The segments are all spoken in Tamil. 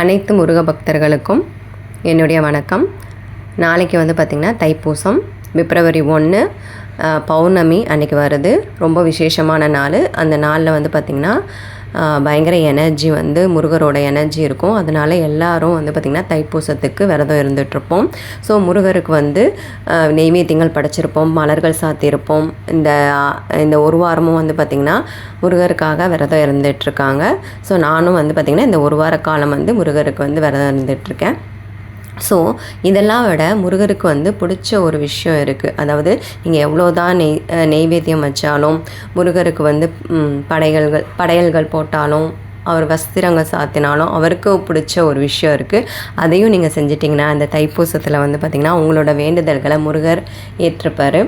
அனைத்து முருக பக்தர்களுக்கும் என்னுடைய வணக்கம். நாளைக்கு வந்து பார்த்திங்கன்னா தைப்பூசம் பிப்ரவரி ஒன்று பௌர்ணமி அன்றைக்கி வருது ரொம்ப விசேஷமான நாள். அந்த நாளில் வந்து பார்த்திங்கன்னா பயங்கர எனர்ஜி வந்து முருகரோட எனர்ஜி இருக்கும். அதனால எல்லாரும் வந்து பார்த்திங்கன்னா தைப்பூசத்துக்கு விரதம் இருந்துகிட்ருப்போம் ஸோ முருகருக்கு வந்து நெய்வேத்தியங்கள் படைச்சிருப்போம் மலர்கள் சாத்தியிருப்போம். இந்த இந்த ஒரு வாரமும் வந்து பார்த்திங்கன்னா முருகருக்காக விரதம் இருந்துகிட்ருக்காங்க ஸோ நானும் வந்து பார்த்திங்கன்னா இந்த ஒரு வார காலம் வந்து முருகருக்கு வந்து விரதம் இருந்துகிட்ருக்கேன் ஸோ இதெல்லாம் விட முருகருக்கு வந்து பிடிச்ச ஒரு விஷயம் இருக்குது அதாவது நீங்கள் எவ்வளோதான் நெய் நெய்வேத்தியம் வச்சாலும் முருகருக்கு வந்து படைகள்கள் படையல்கள் போட்டாலும் அவர் வஸ்திரங்கள் சாத்தினாலும் அவருக்கு பிடிச்ச ஒரு விஷயம் இருக்குது அதையும் நீங்கள் செஞ்சிட்டிங்கன்னா அந்த தைப்பூசத்தில் வந்து பார்த்திங்கன்னா உங்களோட வேண்டுதல்களை முருகர் ஏற்றுப்பார்.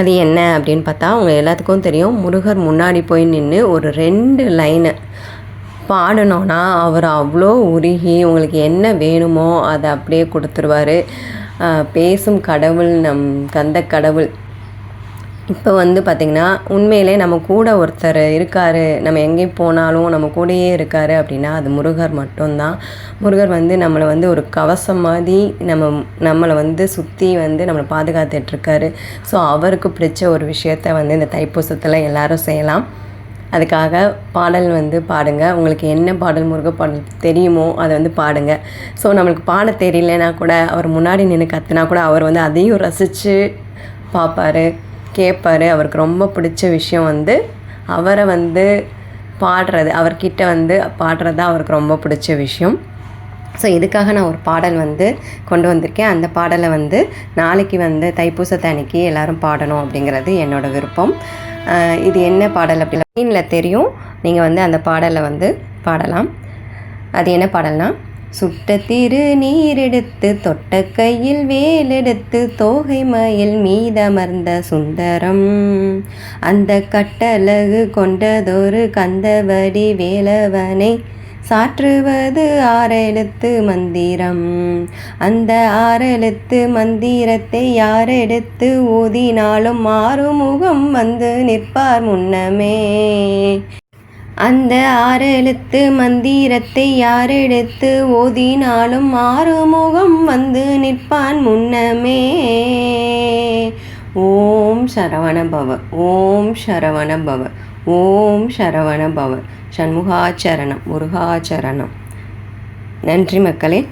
அது என்ன அப்படின்னு பார்த்தா அவங்க எல்லாத்துக்கும் தெரியும். முருகர் முன்னாடி போய் நின்று ஒரு ரெண்டு லைனு பாடணும்னா அவர் அவ்வளோ உருகி உங்களுக்கு என்ன வேணுமோ அதை அப்படியே கொடுத்துருவாரு. பேசும் கடவுள் நம் கந்த கடவுள். இப்போ வந்து பார்த்திங்கன்னா உண்மையிலே நம்ம கூட ஒருத்தர் இருக்கார். நம்ம எங்கேயும் போனாலும் நம்ம கூடயே இருக்கார் அப்படின்னா அது முருகர் மட்டும்தான். முருகர் வந்து நம்மளை வந்து ஒரு கவசம் மாதிரி நம்ம நம்மளை வந்து சுற்றி வந்து நம்மளை பாதுகாத்துட்ருக்காரு ஸோ அவருக்கு பிடிச்ச ஒரு விஷயத்த வந்து இந்த தைப்பூசத்தில் எல்லாரும் செய்யலாம். அதுக்காக பாடல் வந்து பாடுங்க. உங்களுக்கு என்ன பாடல் முருக பாடல் தெரியுமோ அதை வந்து பாடுங்க. ஸோ நம்மளுக்கு பாட தெரியலனா கூட அவர் முன்னாடி நின்று கத்துனா கூட அவர் வந்து அதையும் ரசித்து பார்ப்பாரு கேட்பாரு அவருக்கு ரொம்ப பிடிச்ச விஷயம் வந்து அவரை வந்து பாடுறது அவர்கிட்ட வந்து பாடுறது தான் அவருக்கு ரொம்ப பிடிச்ச விஷயம். ஸோ இதுக்காக நான் ஒரு பாடல் வந்து கொண்டு வந்திருக்கேன். அந்த பாடலை வந்து நாளைக்கு வந்து தைப்பூசத்தை அன்னைக்கு எல்லோரும் பாடணும் அப்படிங்கிறது என்னோட விருப்பம். இது என்ன பாடல் அப்படின்னா ஸ்க்ரீனில் தெரியும். நீங்கள் வந்து அந்த பாடலை வந்து பாடலாம். அது என்ன பாடல்னா சுட்ட திரு நீரெடுத்து தொட்ட கையில் வேலெடுத்து தோகை மயில் மீதமர்ந்த சுந்தரம். அந்த கட்டழகு கொண்டதொரு கந்தவடி வேலவனை சாற்றுவது ஆறெழுத்து மந்திரம். அந்த ஆறெழுத்து மந்திரத்தை யாரெடுத்து ஊதினாலும் மாறுமுகம் வந்து நிற்பார் முன்னமே. அந்த ஆறெழுத்து மந்திரத்தை யாரெடுத்து ஓதினாலும் ஆறுமுகம் வந்து நிற்பான் முன்னமே. ஓம் சரவண பவ ஓம் சரவண பவ ஓம் சரவண பவ சண்முகாச்சரணம் முருகாச்சரணம். நன்றி மக்களே.